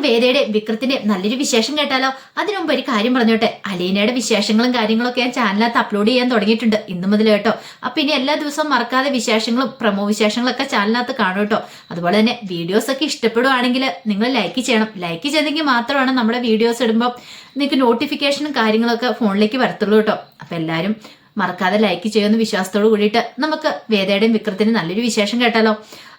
നമുക്ക് വേദയുടെ വിക്രത്തിന്റെ നല്ലൊരു വിശേഷം കേട്ടാലോ? അതിനു മുമ്പ് ഒരു കാര്യം പറഞ്ഞോട്ടെ. അലീനയുടെ വിശേഷങ്ങളും കാര്യങ്ങളൊക്കെ ഞാൻ ചാനലിനകത്ത് അപ്ലോഡ് ചെയ്യാൻ തുടങ്ങിയിട്ടുണ്ട്. ഇന്നു മുതൽ കേട്ടോ. അപ്പൊ ഇനി എല്ലാ ദിവസവും മറക്കാതെ വിശേഷങ്ങളും പ്രമോ വിശേഷങ്ങളൊക്കെ ചാനലിനകത്ത് കാണും കേട്ടോ. അതുപോലെ തന്നെ വീഡിയോസ് ഒക്കെ ഇഷ്ടപ്പെടുവാണെങ്കിൽ നിങ്ങൾ ലൈക്ക് ചെയ്യണം. ലൈക്ക് ചെയ്തെങ്കിൽ മാത്രമാണ് നമ്മുടെ വീഡിയോസ് ഇടുമ്പോൾ നിങ്ങൾക്ക് നോട്ടിഫിക്കേഷനും കാര്യങ്ങളൊക്കെ ഫോണിലേക്ക് വരത്തുള്ളൂ കേട്ടോ. അപ്പൊ എല്ലാവരും മറക്കാതെ ലൈക്ക് ചെയ്യുമെന്ന് വിശ്വാസത്തോട് കൂടിയിട്ട് നമുക്ക് വേദയുടെയും വിക്രത്തിനും നല്ലൊരു വിശേഷം കേട്ടാലോ?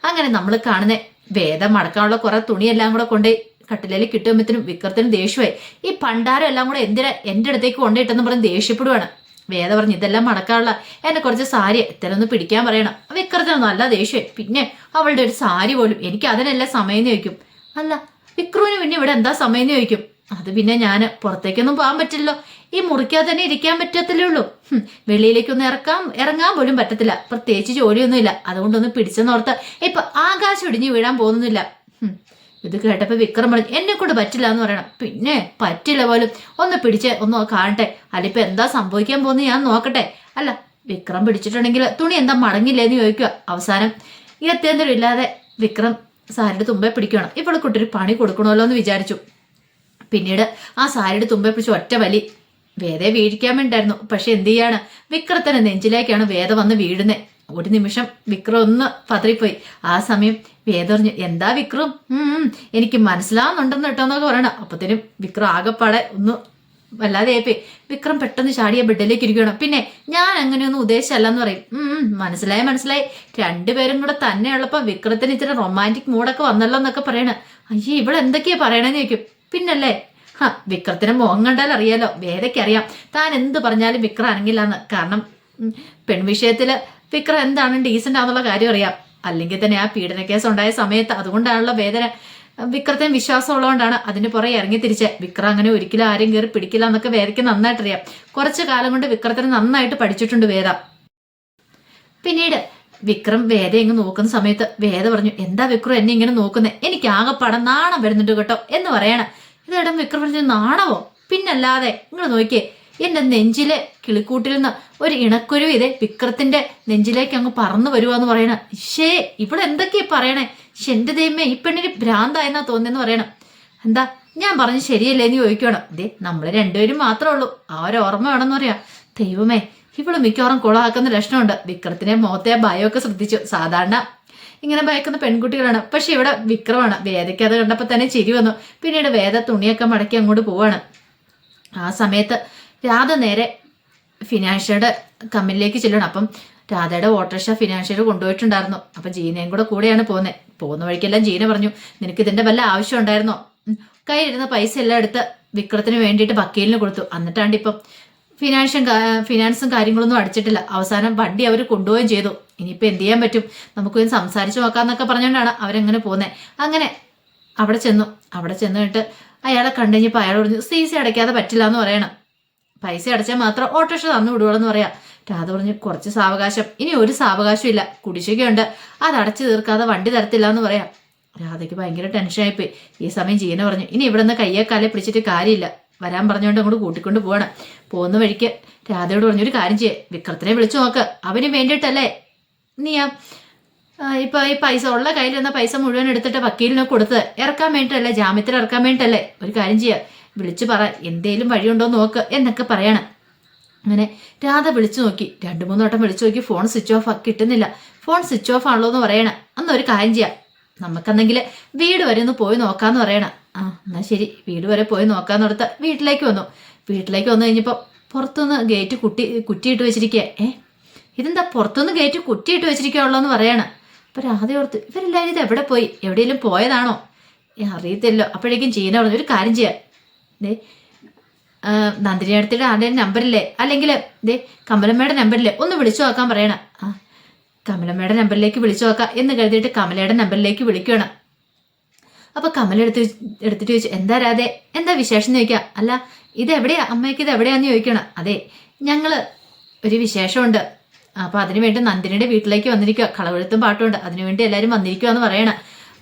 അങ്ങനെ നമ്മൾ കാണുന്ന വേദം മടക്കാനുള്ള കുറെ തുണിയെല്ലാം കൂടെ കൊണ്ട് കട്ടിലേൽ കിട്ടുമ്പോഴത്തേനും വിക്രത്തിനും ദേഷ്യമായി. ഈ പണ്ടാരം എല്ലാം കൂടെ എന്തിനാ എന്റെ അടുത്തേക്ക് കൊണ്ടിട്ടെന്ന് പറഞ്ഞ് ദേഷ്യപ്പെടുവാണ്. വേദ പറഞ്ഞു ഇതെല്ലാം മടക്കാനുള്ള എന്നെ കുറച്ച് സാരി ഇത്തരൊന്ന് പിടിക്കാൻ പറയണം. വിക്രത്തിന് നല്ല ദേഷ്യമായി. പിന്നെ അവളുടെ ഒരു സാരി പോലും എനിക്ക് അതിനല്ല സമയം ചോദിക്കും. അല്ല വിക്രുവിന് പിന്നെ ഇവിടെ എന്താ സമയം ചോദിക്കും. അത് പിന്നെ ഞാൻ പുറത്തേക്കൊന്നും പോകാൻ പറ്റില്ലല്ലോ. ഈ മുറിക്കാതെ തന്നെ ഇരിക്കാൻ പറ്റത്തില്ലേ ഉള്ളൂ. വെളിയിലേക്കൊന്നും ഇറക്കാൻ ഇറങ്ങാൻ പോലും പറ്റത്തില്ല. പ്രത്യേകിച്ച് ജോലിയൊന്നുമില്ല. അതുകൊണ്ടൊന്ന് പിടിച്ചെന്നോർത്ത് ഇപ്പൊ ആകാശം ഇടിഞ്ഞു വീഴാൻ പോകുന്നില്ല. ഇത് കേട്ടപ്പോൾ വിക്രം പറഞ്ഞു എന്നെ കൊണ്ട് പറ്റില്ല എന്ന് പറയണം. പിന്നെ പറ്റില്ല പോലും. ഒന്ന് പിടിച്ച് ഒന്ന് കാണട്ടെ. അല്ലിപ്പോൾ എന്താ സംഭവിക്കാൻ പോകുന്നത് ഞാൻ നോക്കട്ടെ. അല്ല വിക്രം പിടിച്ചിട്ടുണ്ടെങ്കിൽ തുണി എന്താ മടങ്ങില്ലേന്ന് ചോദിക്കുക. അവസാനം ഈ അത്യന്തരം ഇല്ലാതെ വിക്രം സാരിയുടെ തുമ്പെ പിടിക്കണം ഇപ്പോൾ കുട്ടി പണി കൊടുക്കണമല്ലോ എന്ന് വിചാരിച്ചു. പിന്നീട് ആ സാരിയുടെ തുമ്പെ പിടിച്ച് ഒറ്റ വലി വേദയെ വീഴിക്കാൻ വേണ്ടായിരുന്നു പക്ഷെ എന്ത് ചെയ്യാണ്? വിക്രത്തിന്റെ നെഞ്ചിലേക്കാണ് വേദ വന്ന് വീഴുന്നത് ഒരു നിമിഷം വിക്രം ഒന്ന് പതറിപ്പോയി. ആ സമയം വേദറിഞ്ഞു എന്താ വിക്രം? എനിക്ക് മനസ്സിലാവുന്നുണ്ടെന്ന് കേട്ടോ എന്നൊക്കെ പറയണം. അപ്പത്തേനും വിക്രം ആകെപ്പാടെ ഒന്ന് വല്ലാതെ ഏപ്പേ വിക്രം പെട്ടെന്ന് ചാടിയ ബെഡിലേക്ക് ഇരിക്കണം പിന്നെ ഞാൻ അങ്ങനെയൊന്നും ഉദ്ദേശിച്ചല്ല എന്ന് പറയും. ഉം മനസ്സിലായി മനസ്സിലായി. രണ്ടുപേരും കൂടെ തന്നെ ഉള്ളപ്പോ വിക്രത്തിന് ഇച്ചിരി റൊമാന്റിക് മൂഡൊക്കെ വന്നല്ലോ എന്നൊക്കെ പറയണ. അയ്യേ ഇവിടെ എന്തൊക്കെയാ പറയണെന്ന് ചോദിക്കും. പിന്നല്ലേ? ഹാ വിക്രത്തിന് മുഖം കണ്ടാൽ അറിയാലോ. വേദയ്ക്ക് അറിയാം. താൻ എന്ത് പറഞ്ഞാലും വിക്രം അനങ്ങില്ലാന്ന്. കാരണം പെൺ പെൺവിഷയത്തിൽ വിക്രം എന്താണ് ഡീസന്റ് ആണെന്നുള്ള കാര്യം അറിയാം. അല്ലെങ്കിൽ തന്നെ ആ പീഡന കേസ് ഉണ്ടായ സമയത്ത് അതുകൊണ്ടാണല്ലോ വേദന. വിക്രത്തിന് വിശ്വാസം ഉള്ളതുകൊണ്ടാണ് അതിന് പുറകെ ഇറങ്ങി തിരിച്ച്. വിക്രം അങ്ങനെ ഒരിക്കലും ആരും കയറി പിടിക്കില്ല എന്നൊക്കെ വേദയ്ക്ക് നന്നായിട്ട് അറിയാം കുറച്ച് കാലം കൊണ്ട് വിക്രത്തിന് നന്നായിട്ട് പഠിച്ചിട്ടുണ്ട് വേദ. പിന്നീട് വിക്രം വേദ ഇങ്ങ് നോക്കുന്ന സമയത്ത് വേദ പറഞ്ഞു എന്താ വിക്രം എന്നെ ഇങ്ങനെ നോക്കുന്നത് എനിക്ക് ആകെപ്പാടെ നാണം വരുന്നുണ്ട് കേട്ടോ എന്ന് പറയണം. ഇതേടം വിക്രം പറഞ്ഞു നാണവോ? പിന്നല്ലാതെ നിങ്ങൾ നോക്കിയേ എന്റെ നെഞ്ചിലെ കിളിക്കൂട്ടിൽ നിന്ന് ഒരു ഇണക്കുരു ഇതേ വിക്രത്തിന്റെ നെഞ്ചിലേക്ക് അങ്ങ് പറന്നു വരുവാന്ന് പറയണ. ഷേ ഇവിടെ എന്തൊക്കെയാ പറയണേ? ഷെ എന്റെ ദൈവമേ ഈ പെണ്ണിന് ഭ്രാന്തായെന്നാ തോന്നിയെന്ന് പറയണം. എന്താ ഞാൻ പറഞ്ഞു ശരിയല്ലേ എന്ന് ചോദിക്കണം ദേ നമ്മൾ രണ്ടുപേരും മാത്രമേ ഉള്ളൂ. ആ ഒരു ഓർമ്മ വേണമെന്ന് പറയാം. ദൈവമേ ഇവൾ മിക്കവാറും കുളമാക്കുന്ന ലക്ഷണമുണ്ട്. വിക്രത്തിനെ മുഖത്തെ ഭയമൊക്കെ ശ്രദ്ധിച്ചു. സാധാരണ ഇങ്ങനെ ഭയക്കുന്ന പെൺകുട്ടികളാണ്. പക്ഷെ ഇവിടെ വിക്രമാണ്. വേദയ്ക്ക് അത് കണ്ടപ്പോൾ തന്നെ ചിരി വന്നു. പിന്നീട് വേദ തുണിയൊക്കെ മടക്കി അങ്ങോട്ട് പോവാണ്. ആ സമയത്ത് രാധ നേരെ ഫിനാൻഷ്യയുടെ കമ്പനിയിലേക്ക് ചെല്ലണം അപ്പം രാധയുടെ ഓട്ടോറിക്ഷ ഫിനാൻഷ്യർ കൊണ്ടുപോയിട്ടുണ്ടായിരുന്നു. അപ്പം ജീനയും കൂടെ കൂടെയാണ് പോകുന്നത് പോകുന്ന വഴിക്കെല്ലാം ജീന പറഞ്ഞു നിനക്ക് ഇതിന്റെ വല്ല ആവശ്യം ഉണ്ടായിരുന്നോ? കയ്യിലിരുന്ന പൈസ എല്ലാം എടുത്ത് വിക്രത്തിന് വേണ്ടിയിട്ട് വക്കീലിന് കൊടുത്തു. എന്നിട്ടാണ്ട് ഇപ്പം ഫിനാൻഷ്യൻ ഫിനാൻസും കാര്യങ്ങളൊന്നും അടിച്ചിട്ടില്ല. അവസാനം വണ്ടി അവർ കൊണ്ടുപോവുകയും ചെയ്തു. ഇനിയിപ്പോൾ എന്ത് ചെയ്യാൻ പറ്റും? നമുക്ക് സംസാരിച്ച് നോക്കാന്നൊക്കെ പറഞ്ഞുകൊണ്ടാണ് അവരങ്ങനെ പോകുന്നത് അങ്ങനെ അവിടെ ചെന്നു. അവിടെ ചെന്നിട്ട് അയാളെ കണ്ടുകഴിഞ്ഞപ്പോൾ അയാൾ പറഞ്ഞു സി സി അടയ്ക്കാതെ പറ്റില്ല എന്ന് പറയണം. പൈസ അടച്ചാൽ മാത്രം ഓട്ടോറിക്ഷ തന്നു വിടുവോളെന്ന് പറയാം. രാധ പറഞ്ഞു കുറച്ച് സാവകാശം. ഇനി ഒരു സാവകാശം ഇല്ല. കുടിശ്ശികയുണ്ട് അത് അടച്ചു തീർക്കാതെ വണ്ടി തരത്തില്ല എന്ന് പറയാം. രാധയ്ക്ക് ഭയങ്കര ടെൻഷനായിപ്പോയി ഈ സമയം ജീന പറഞ്ഞു ഇനി ഇവിടെ നിന്ന് കയ്യെ കാലെ പിടിച്ചിട്ട് കാര്യമില്ല. വരാൻ പറഞ്ഞുകൊണ്ട് അങ്ങോട്ട് കൂട്ടിക്കൊണ്ട് പോവാണ്. പോകുന്ന വഴിക്ക് രാധയോട് പറഞ്ഞു ഒരു കാര്യം ചെയ്യേ. വിക്രത്തിനെ വിളിച്ചു നോക്ക്. അവന് വേണ്ടിയിട്ടല്ലേ നീ ആ ആ, ഇപ്പൊ ഈ പൈസ ഉള്ള കയ്യിൽ നിന്ന പൈസ മുഴുവൻ എടുത്തിട്ട് വക്കീലിനെ കൊടുത്ത് ഇറക്കാൻ വേണ്ടിയിട്ടല്ലേ? ജാമ്യത്തിൽ ഇറക്കാൻ വേണ്ടിയിട്ടല്ലേ? ഒരു കാര്യം ചെയ്യുക വിളിച്ചു പറ എന്തേലും വഴിയുണ്ടോ നോക്ക് എന്നൊക്കെ പറയണം. അങ്ങനെ രാധ വിളിച്ചു നോക്കി. രണ്ടു മൂന്ന് വട്ടം വിളിച്ചു നോക്കി ഫോൺ സ്വിച്ച് ഓഫ് കിട്ടുന്നില്ല. ഫോൺ സ്വിച്ച് ഓഫ് ആണല്ലോ എന്ന് പറയണം. അന്ന് ഒരു കാര്യം ചെയ്യാം. നമുക്കെന്നെങ്കിൽ വീട് വരെ ഒന്ന് പോയി നോക്കാന്ന് പറയണം. ആ എന്നാ ശരി. വീട് വരെ പോയി നോക്കാന്ന് കൊടുത്ത വീട്ടിലേക്ക് വന്നു. വീട്ടിലേക്ക് വന്നു കഴിഞ്ഞപ്പോൾ പുറത്തുനിന്ന് ഗേറ്റ് കുട്ടി കുറ്റിയിട്ട് വെച്ചിരിക്കുക ഏ ഇതെന്താ പുറത്തുനിന്ന് ഗേറ്റ് കുറ്റിയിട്ട് വെച്ചിരിക്കുകയുള്ളൂ എന്ന് പറയണം. അപ്പൊ രാധ ഓർത്ത് ഇവരെല്ലാവരും ഇത് എവിടെ പോയി? എവിടെയെങ്കിലും പോയതാണോ? അറിയത്തില്ലോ അപ്പോഴേക്കും ചെയ്യുന്ന പറഞ്ഞു ഒരു കാര്യം ചെയ്യാം. ദേ നന്ദിനി അടുത്തിട്ട് ആരുടെയും നമ്പറില്ലേ? അല്ലെങ്കിൽ ദേ കമലമ്മയുടെ നമ്പറില്ലേ? ഒന്ന് വിളിച്ചു നോക്കാൻ പറയണം. ആ കമലമ്മയുടെ നമ്പറിലേക്ക് വിളിച്ചു നോക്കാം എന്ന് കരുതിയിട്ട് കമലയുടെ നമ്പറിലേക്ക് വിളിക്കണം അപ്പൊ കമല എടുത്ത് എടുത്തിട്ട് ചോദിച്ചു എന്താ രാധേ? എന്താ വിശേഷം? എന്ന് ചോദിക്കാം അല്ല ഇത് എവിടെയാ അമ്മയ്ക്ക് ഇത് എവിടെയാന്ന് ചോദിക്കണം അതെ ഞങ്ങൾ ഒരു വിശേഷമുണ്ട്. അപ്പൊ അതിനു വേണ്ടി നന്ദിനിയുടെ വീട്ടിലേക്ക് വന്നിരിക്കുക. കളവെഴുത്തും പാട്ടുമുണ്ട് അതിനുവേണ്ടി എല്ലാവരും വന്നിരിക്കുക എന്ന് പറയണം.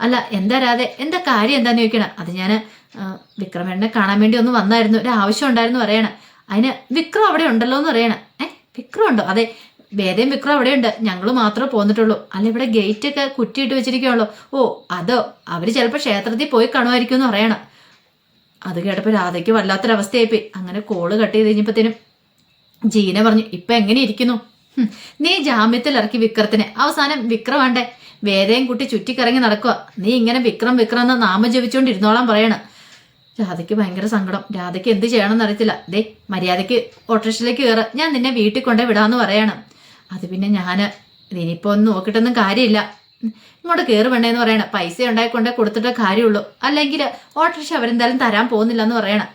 അല്ല എന്താ രാധേ? എന്താ കാര്യം എന്താന്ന് ചോദിക്കണം അത് ഞാൻ വിക്രമേണ്ണനെ കാണാൻ വേണ്ടി ഒന്ന് വന്നായിരുന്നു. ഒരു ആവശ്യം ഉണ്ടായിരുന്നു പറയണം. അതിന് വിക്രം അവിടെ ഉണ്ടല്ലോ എന്ന് പറയണം. ഏ വിക്രം ഉണ്ടോ? അതെ വേദയും വിക്രം അവിടെ ഉണ്ട്. ഞങ്ങൾ മാത്രമേ പോന്നിട്ടുള്ളൂ. അല്ല ഇവിടെ ഗേറ്റ് ഒക്കെ കുറ്റിയിട്ട് വെച്ചിരിക്കുകയുള്ളൂ ഓ അതോ അവർ ചിലപ്പോൾ ക്ഷേത്രത്തിൽ പോയി കാണുമായിരിക്കും എന്ന് പറയണം. അത് കേട്ടപ്പോൾ രാധയ്ക്ക് വല്ലാത്തൊരവസ്ഥയായിപ്പോയി. അങ്ങനെ കോൾ കട്ട് ചെയ്ത് കഴിഞ്ഞപ്പോഴത്തേനും ജീന പറഞ്ഞു ഇപ്പൊ എങ്ങനെ ഇരിക്കുന്നു? നീ ജാമ്യത്തിൽ ഇറക്കി വിക്രത്തിനെ. അവസാനം വിക്രം വേണ്ടേ? വേദയും കുട്ടി ചുറ്റിക്കറങ്ങി നടക്കുക നീ ഇങ്ങനെ വിക്രം വിക്രം എന്ന് നാമം ജപിച്ചുകൊണ്ട് ഇരുന്നോളാം പറയണ. രാധയ്ക്ക് ഭയങ്കര സങ്കടം. രാധയ്ക്ക് എന്ത് ചെയ്യണമെന്ന് അറിയത്തില്ല. ദേ മര്യാദയ്ക്ക് ഓട്ടോറിക്ഷയിലേക്ക് കയറ. ഞാൻ നിന്നെ വീട്ടിൽ കൊണ്ടേ വിടാന്ന് പറയണം. അത് പിന്നെ ഞാൻ ഇനിയിപ്പോൾ ഒന്ന് നോക്കിയിട്ടൊന്നും കാര്യമില്ല. ഇങ്ങോട്ട് കയറി വേണ്ടേന്ന് പറയണം. പൈസ ഉണ്ടായിക്കൊണ്ടേ കൊടുത്തിട്ടേ കാര്യമുള്ളൂ. അല്ലെങ്കിൽ ഓട്ടോറിക്ഷ അവരെന്തായാലും തരാൻ പോകുന്നില്ല എന്ന് പറയണം.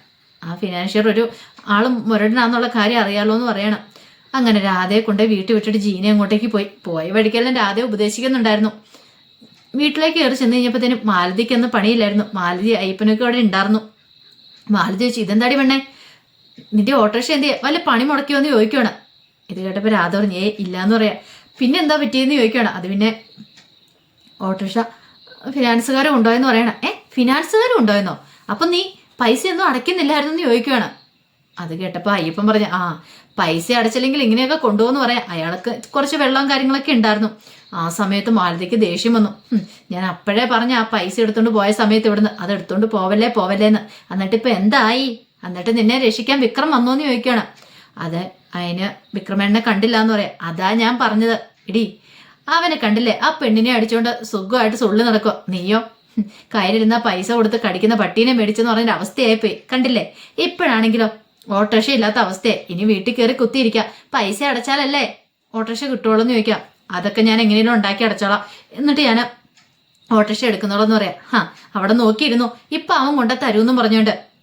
ആ ഫിനാൻഷ്യർ ഒരു ആളും മുരടനാന്നുള്ള കാര്യം അറിയാലോ എന്ന് പറയണം. അങ്ങനെ രാധയെ കൊണ്ട് വീട്ടിൽ വിട്ടിട്ട് ജീനെ അങ്ങോട്ടേക്ക് പോയി. പോയ വഴിക്കെല്ലാം രാധയെ ഉപദേശിക്കുന്നുണ്ടായിരുന്നു. വീട്ടിലേക്ക് കയറി ചെന്ന് കഴിഞ്ഞപ്പോഴത്തേനും മാലതിക്കൊന്നും പണിയില്ലായിരുന്നു. മാലതി അയ്യപ്പനൊക്കെ അവിടെ ഉണ്ടായിരുന്നു. മാലതി ചോദിച്ചു ഇതെന്താടി പെണ്ണേ? നിന്റെ ഓട്ടോറിക്ഷ എന്ത് വല്ല പണി മുടക്കിയോ എന്ന് ചോദിക്കുകയാണ് ഇത് കേട്ടപ്പോൾ രാധ പറഞ്ഞു ഏ ഇല്ലാന്ന് പറയാ. പിന്നെ എന്താ പറ്റിയെന്ന് ചോദിക്കുകയാണ് അത് പിന്നെ ഓട്ടോറിക്ഷ ഫിനാൻസുകാരും ഉണ്ടോയെന്ന് പറയണം. ഏ ഫിനാൻസുകാരും ഉണ്ടോയെന്നോ അപ്പം നീ പൈസയൊന്നും അടയ്ക്കുന്നില്ലായിരുന്നു എന്ന് ചോദിക്കുകയാണ് അത് കേട്ടപ്പോൾ അയ്യപ്പൻ പറഞ്ഞു ആ പൈസ അടച്ചില്ലെങ്കിൽ ഇങ്ങനെയൊക്കെ കൊണ്ടുപോകുന്നു പറയാം. അയാൾക്ക് കുറച്ച് വെള്ളവും കാര്യങ്ങളൊക്കെ ഉണ്ടായിരുന്നു. ആ സമയത്ത് മാലതിക്ക് ദേഷ്യം വന്നു. ഞാൻ അപ്പോഴേ പറഞ്ഞ ആ പൈസ എടുത്തുകൊണ്ട് പോയ സമയത്ത് ഇവിടുന്ന് അത് എടുത്തുകൊണ്ട് പോവല്ലേ പോവല്ലേ എന്ന് എന്നിട്ട് ഇപ്പൊ എന്തായി? എന്നിട്ട് നിന്നെ രക്ഷിക്കാൻ വിക്രം വന്നോന്ന് ചോദിക്കുകയാണ്. അത് അതിന് വിക്രമേണ്ണനെ കണ്ടില്ല എന്ന് പറയാം. അതാ ഞാൻ പറഞ്ഞത്. ഇടി അവനെ കണ്ടില്ലേ? ആ പെണ്ണിനെ അടിച്ചുകൊണ്ട് സുഖമായിട്ട് സുള്ളി നടക്കുക നീയോ? കയ്യിലിരുന്ന പൈസ കൊടുത്ത് കടിക്കുന്ന പട്ടീനെ മേടിച്ചെന്ന് പറഞ്ഞ അവസ്ഥയായിപ്പോയി. കണ്ടില്ലേ? ഇപ്പോഴാണെങ്കിലോ? ഓട്ടോറിക്ഷ ഇല്ലാത്ത അവസ്ഥയെ. ഇനി വീട്ടിൽ കയറി കുത്തിയിരിക്കാം. പൈസ അടച്ചാലല്ലേ? ഓട്ടോറിക്ഷ കിട്ടുള്ളൂ എന്ന് ചോദിക്കാം. അതൊക്കെ ഞാൻ എങ്ങനെയും ഉണ്ടാക്കി അടച്ചോളാം. എന്നിട്ട് ഞാൻ ഓട്ടോറിക്ഷ എടുക്കുന്നോളെന്ന് പറയാം. ഹാ അവിടെ നോക്കിയിരുന്നു. ഇപ്പൊ അവൻ കൊണ്ട തരൂന്നും പറഞ്ഞോണ്ട്.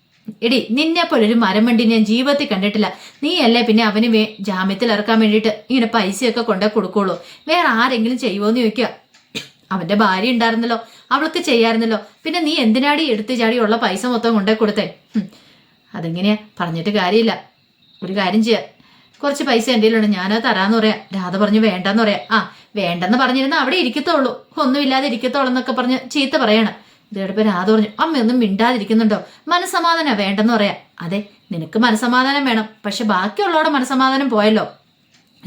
എടി നിന്നെ പോലെ ഒരു മരം വണ്ടി ഞാൻ ജീവിതത്തിൽ കണ്ടിട്ടില്ല. നീ അല്ലേ പിന്നെ അവന് വേ ജാമ്യത്തിൽ ഇറക്കാൻ വേണ്ടിയിട്ട് ഇങ്ങനെ പൈസയൊക്കെ കൊണ്ടേ കൊടുക്കുള്ളൂ. വേറെ ആരെങ്കിലും ചെയ്യുമോ എന്ന് ചോദിക്കുക അവന്റെ ഭാര്യ ഉണ്ടായിരുന്നല്ലോ. അവൾക്ക് ചെയ്യായിരുന്നല്ലോ. പിന്നെ നീ എന്തിനാടി എടുത്തു ചാടി ഉള്ള പൈസ മൊത്തം കൊണ്ടേ കൊടുത്തേ. അതെങ്ങനെയാ? പറഞ്ഞിട്ട് കാര്യമില്ല. ഒരു കാര്യം ചെയ്യാം. കുറച്ച് പൈസ എന്റെ കയ്യിലുണ്ട്. ഞാനത് തരാമെന്ന് പറയാം. രാധ പറഞ്ഞു വേണ്ടെന്ന് പറയാം. ആ വേണ്ടെന്ന് പറഞ്ഞിരുന്ന അവിടെ ഇരിക്കത്തുള്ളൂ. ഒന്നുമില്ലാതെ ഇരിക്കത്തുള്ളൂ എന്നൊക്കെ പറഞ്ഞ് ചീത്ത പറയണം. ഇതോടൊപ്പം രാധ പറഞ്ഞു അമ്മയൊന്നും മിണ്ടാതിരിക്കുന്നുണ്ടോ? മനസമാധാനം വേണ്ടെന്ന് പറയാം. അതെ നിനക്ക് മനസമാധാനം വേണം. പക്ഷെ ബാക്കിയുള്ളവരുടെ മനസമാധാനം പോയല്ലോ.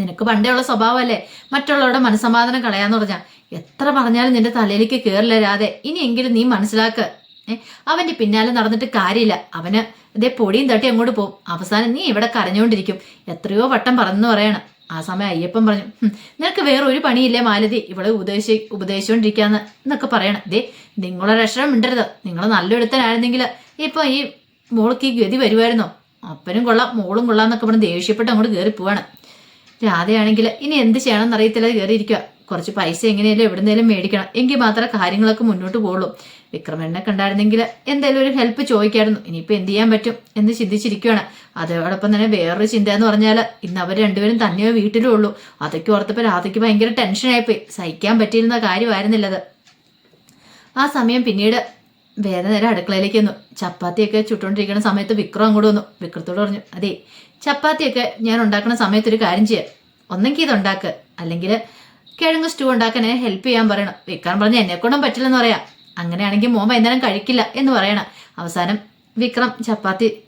നിനക്ക് പണ്ടേ ഉള്ള സ്വഭാവമല്ലേ? മറ്റുള്ളവരുടെ മനസമാധാനം കളയാന്ന് പറഞ്ഞാൽ എത്ര പറഞ്ഞാലും നിന്റെ തലയിലേക്ക് കയറില്ല രാധെ. ഇനിയെങ്കിലും നീ മനസ്സിലാക്ക്. ഏഹ് അവന്റെ പിന്നാലെ നടന്നിട്ട് കാര്യമില്ല. അവന് ഇതേ പൊടിയും തട്ടി അങ്ങോട്ട് പോകും. അവസാനം നീ ഇവിടെ കരഞ്ഞുകൊണ്ടിരിക്കും. എത്രയോ വട്ടം പറഞ്ഞു പറയണം. ആ സമയം അയ്യപ്പൻ പറഞ്ഞു നിനക്ക് വേറെ ഒരു പണിയില്ലേ മാലതി? ഇവിടെ ഉപദേശി ഉപദേശിച്ചുകൊണ്ടിരിക്കാന്ന് എന്നൊക്കെ പറയണം. ദേ നിങ്ങളെ രക്ഷണം മിണ്ടരുത്. നിങ്ങൾ നല്ലൊരുത്തനായിരുന്നെങ്കിൽ ഇപ്പൊ ഈ മോൾക്ക് ഈ ഗതി വരുമായിരുന്നോ? അപ്പനും കൊള്ളാം മോളും കൊള്ളാം എന്നൊക്കെ പറഞ്ഞ് ദേഷ്യപ്പെട്ട് അങ്ങോട്ട് കയറി പോവാണ്. രാധയാണെങ്കിൽ ഇനി എന്ത് ചെയ്യണമെന്ന് അറിയത്തില്ല കയറിയിരിക്കുക കുറച്ച് പൈസ എങ്ങനെയല്ലോ എവിടുന്നേലും മേടിക്കണം. എങ്കിൽ മാത്രമേ കാര്യങ്ങളൊക്കെ മുന്നോട്ട് പോകുള്ളൂ വിക്രമനെ ഉണ്ടായിരുന്നെങ്കിൽ എന്തെങ്കിലും ഒരു ഹെൽപ്പ് ചോദിക്കായിരുന്നു. ഇനിയിപ്പോൾ എന്ത് ചെയ്യാൻ പറ്റും എന്ന് ചിന്തിച്ചിരിക്കുകയാണ് അതോടൊപ്പം തന്നെ വേറൊരു ചിന്ത എന്ന് പറഞ്ഞാൽ ഇന്ന് അവർ രണ്ടുപേരും തന്നെയോ വീട്ടിലും ഉള്ളൂ. അതൊക്കെ ഓർത്തപ്പോൾ രാധയ്ക്ക് ഭയങ്കര ടെൻഷനായിപ്പോയി സഹിക്കാൻ പറ്റിയിരുന്ന കാര്യമായിരുന്നില്ലത്. ആ സമയം പിന്നീട് വേദന നേരം അടുക്കളയിലേക്ക് വന്നു ചപ്പാത്തിയൊക്കെ ചുട്ടുകൊണ്ടിരിക്കുന്ന സമയത്ത് വിക്രം അങ്ങോട്ട് വന്നു. വിക്രത്തോട് പറഞ്ഞു അതെ ചപ്പാത്തിയൊക്കെ ഞാൻ ഉണ്ടാക്കുന്ന സമയത്ത് ഒരു കാര്യം ചെയ്യാം. ഒന്നെങ്കിൽ ഇത് ഉണ്ടാക്ക് അല്ലെങ്കിൽ കിഴങ്ങ് സ്റ്റൂ ഉണ്ടാക്കാൻ ഹെൽപ്പ് ചെയ്യാൻ പറയണം. വിക്രം പറഞ്ഞ് എന്നെ കൊണ്ടും പറ്റില്ലെന്ന് പറയാം. അങ്ങനെയാണെങ്കിൽ മോൻ വൈകുന്നേരം കഴിക്കില്ല എന്ന് പറയണം. അവസാനം വിക്രം ചപ്പാത്തി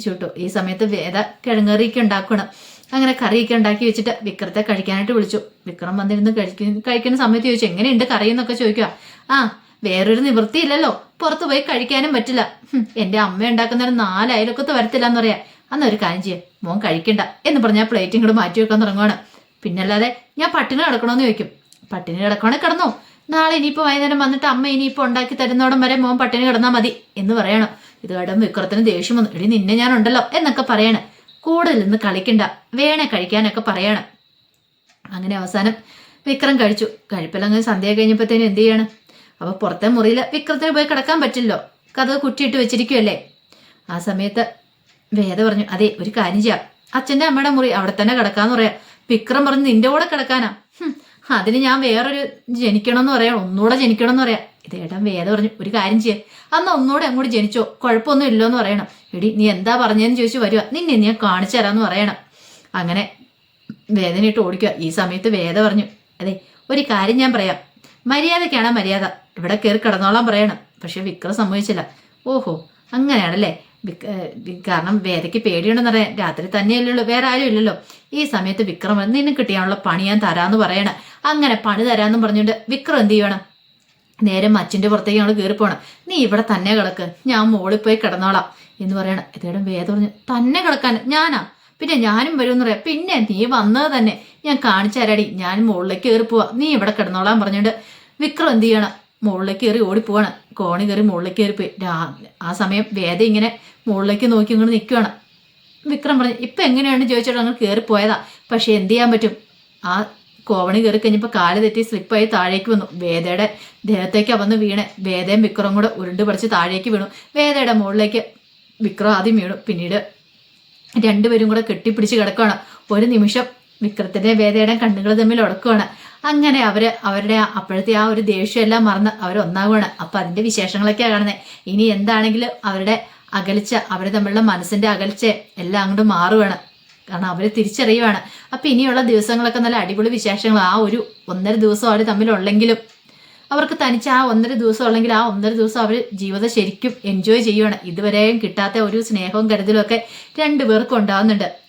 ചുട്ടു. ഈ സമയത്ത് വേദ കിഴങ്ങറിയൊക്കെ ഉണ്ടാക്കണം. അങ്ങനെ കറിയൊക്കെ ഉണ്ടാക്കി വെച്ചിട്ട് വിക്രത്തെ കഴിക്കാനായിട്ട് വിളിച്ചു. വിക്രം വന്നിരുന്ന് കഴിക്കുന്ന കഴിക്കുന്ന സമയത്ത് ചോദിച്ചു എങ്ങനെയുണ്ട് കറി? എന്നൊക്കെ ചോദിക്കുക. ആ വേറൊരു നിവൃത്തിയില്ലല്ലോ പുറത്ത് പോയി കഴിക്കാനും പറ്റില്ല. എന്റെ അമ്മ ഉണ്ടാക്കുന്ന ഒരു നാല് വരത്തില്ല എന്ന് പറയാ അന്നൊരു കാര്യം ചെയ്യാം. മോൻ കഴിക്കണ്ട. എന്ന് പറഞ്ഞാൽ പ്ലേറ്റ് ഇങ്ങോട്ട് മാറ്റി വെക്കാൻ തുടങ്ങുവാണ്. പിന്നല്ലാതെ ഞാൻ പട്ടിണി കിടക്കണമെന്ന് ചോദിക്കും. പട്ടിണി കിടക്കണേ കിടന്നോ? നാളെ ഇനിയിപ്പോൾ വൈകുന്നേരം വന്നിട്ട് അമ്മ ഇനിയിപ്പോൾ ഉണ്ടാക്കി തരുന്നോടം വരെ മോൻ പട്ടിണി കിടന്നാൽ മതി എന്ന് പറയണം. ഇത് കടം വിക്രത്തിന് ദേഷ്യം വന്നു. എടി നിന്നെ ഞാൻ ഉണ്ടല്ലോ എന്നൊക്കെ പറയണം. കൂടുതൽ ഇന്ന് കളിക്കണ്ട. വേണേ കഴിക്കാനൊക്കെ പറയണം. അങ്ങനെ അവസാനം വിക്രം കഴിച്ചു. കഴിപ്പിലങ്ങ് സന്ധ്യ കഴിഞ്ഞപ്പോഴത്തേനും എന്ത് ചെയ്യണം? അപ്പൊ പുറത്തെ മുറിയിൽ വിക്രത്തിന് പോയി കിടക്കാൻ പറ്റില്ലോ കഥ കുറ്റിയിട്ട് വെച്ചിരിക്കുമല്ലേ ആ സമയത്ത് വേദ പറഞ്ഞു അതെ ഒരു കാര്യം ചെയ്യാം. അച്ഛന്റെ അമ്മയുടെ മുറി അവിടെ തന്നെ കിടക്കാന്ന് പറയാം. വിക്രം പറഞ്ഞു നിന്റെ കൂടെ കിടക്കാനാ. അതിന് ഞാൻ വേറൊരു ജനിക്കണം എന്ന് പറയാം ഒന്നുകൂടെ ജനിക്കണം എന്ന് പറയാം. ഇത് ഏട്ടൻ വേദ പറഞ്ഞു ഒരു കാര്യം ചെയ്യാം. അന്ന് ഒന്നുകൂടെ അങ്ങോട്ട് ജനിച്ചോ കുഴപ്പമൊന്നും ഇല്ലോന്ന് പറയണം. എടി നീ എന്താ പറഞ്ഞതെന്ന് ചോദിച്ചു വരിക നിന്നെ ഞാൻ കാണിച്ചു തരാമെന്ന് പറയണം. അങ്ങനെ വേദനയിട്ട് ഓടിക്കുക ഈ സമയത്ത് വേദ പറഞ്ഞു അതെ ഒരു കാര്യം ഞാൻ പറയാം. മര്യാദക്കാണ് മര്യാദ. ഇവിടെ കയറി കിടന്നോളാൻ പറയണം. പക്ഷെ വിക്രം സമ്മതിച്ചില്ല. ഓഹോ അങ്ങനെയാണല്ലേ? കാരണം വേദയ്ക്ക് പേടിയുണ്ടെന്ന് പറയാൻ രാത്രി തന്നെയല്ലല്ലോ വേറെ ആരും ഇല്ലല്ലോ. ഈ സമയത്ത് വിക്രം നിന്നെ കിട്ടിയാണല്ലോ പണി ഞാൻ തരാന്ന് പറയണം. അങ്ങനെ പണി തരാന്ന് പറഞ്ഞുകൊണ്ട് വിക്രം എന്ത് ചെയ്യണം? നേരെ മച്ചിന്റെ പുറത്തേക്ക് ഞങ്ങൾ കയറി പോണം. നീ ഇവിടെ തന്നെ കിടക്ക് ഞാൻ മോളിൽ പോയി കിടന്നോളാം എന്ന് പറയണം. ഇതേടം വേദം പറഞ്ഞു തന്നെ കിടക്കാൻ ഞാനാ? പിന്നെ ഞാനും വരുമെന്ന് പറയാം. പിന്നെ നീ വന്നത് തന്നെ. ഞാൻ കാണിച്ചു തരാടി ഞാൻ മുകളിലേക്ക് കയറി പോവാ. നീ ഇവിടെ കിടന്നോളാൻ പറഞ്ഞുകൊണ്ട് വിക്രം എന്ത് ചെയ്യണം? മുകളിലേക്ക് കയറി ഓടിപ്പോവാണ്. കോണി കയറി മുകളിലേക്ക് കയറി പോയി. രാ- ആ സമയം വേദ ഇങ്ങനെ മുകളിലേക്ക് നോക്കി ഇങ്ങോട്ട് നിൽക്കുവാണ് വിക്രം പറഞ്ഞു ഇപ്പം എങ്ങനെയാണ്? ചോദിച്ചിട്ട് അങ്ങ് കയറി പോയതാ. പക്ഷെ എന്ത് ചെയ്യാൻ പറ്റും? ആ കോവണി കയറി കഴിഞ്ഞപ്പോൾ കാൽ തെറ്റി സ്ലിപ്പായി താഴേക്ക് വന്നു. വേദയുടെ ദേഹത്തേക്കാണ് വന്ന് വീണ്. വേദയും വിക്രം കൂടെ ഉരുണ്ട് പഠിച്ച് താഴേക്ക് വീണു. വേദയുടെ മുകളിലേക്ക് വിക്രം ആദ്യം വീണു. പിന്നീട് രണ്ടുപേരും കൂടെ കെട്ടിപ്പിടിച്ച് കിടക്കുകയാണ് ഒരു നിമിഷം വിക്രത്തിന്റെ വേദയുടെ കണ്ണുകൾ തമ്മിൽ ഉടക്കുവാണ്. അങ്ങനെ അവർ അവരുടെ അപ്പോഴത്തെ ആ ഒരു ദേഷ്യം എല്ലാം മറന്ന് അവർ ഒന്നാവുകയാണ് അപ്പൊ അതിന്റെ വിശേഷങ്ങളൊക്കെയാണ് കാണുന്നത് ഇനി എന്താണെങ്കിലും അവരുടെ അകൽച്ച അവർ തമ്മിലുള്ള മനസ്സിന്റെ അകൽച്ച എല്ലാം അങ്ങോട്ട് മാറുകയാണ് കാരണം അവർ തിരിച്ചറിയുവാണ്. അപ്പൊ ഇനിയുള്ള ദിവസങ്ങളൊക്കെ നല്ല അടിപൊളി വിശേഷങ്ങൾ ആ ഒരു ഒന്നര ദിവസം അവർ തമ്മിലുള്ളെങ്കിലും അവർക്ക് തനിച്ച് ആ ഒന്നര ദിവസം ഉള്ളെങ്കിൽ ആ ഒന്നര ദിവസം അവർ ജീവിതം ശരിക്കും എൻജോയ് ചെയ്യുവാണ്. ഇതുവരെയും കിട്ടാത്ത ഒരു സ്നേഹവും കരുതലും ഒക്കെ രണ്ടുപേർക്കും ഉണ്ടാവുന്നുണ്ട്.